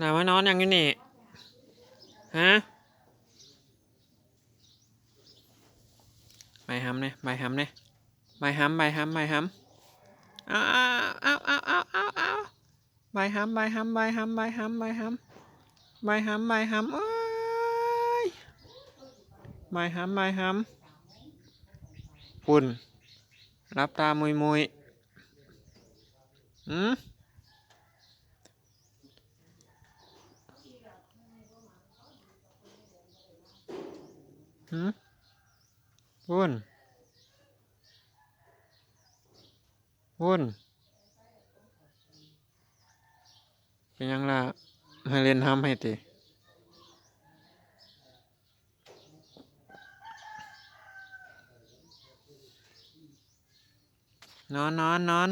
หนามานอนยังอยู่นี่ฮะใบหำเนี่ยใบหำเนี่ยใบหำใบหำใบหำเอาเอาเอาเอาเอาเอาใบหำใบหำใบหำใบหำใบหำใบหำใบหำเอ้ยใบหำใบหำปุ่นรับตามุยมุยอืม หืมวุ่นวุ่นเป็นยังล่ะให้เล่นทำให้ตินอนนอนนอน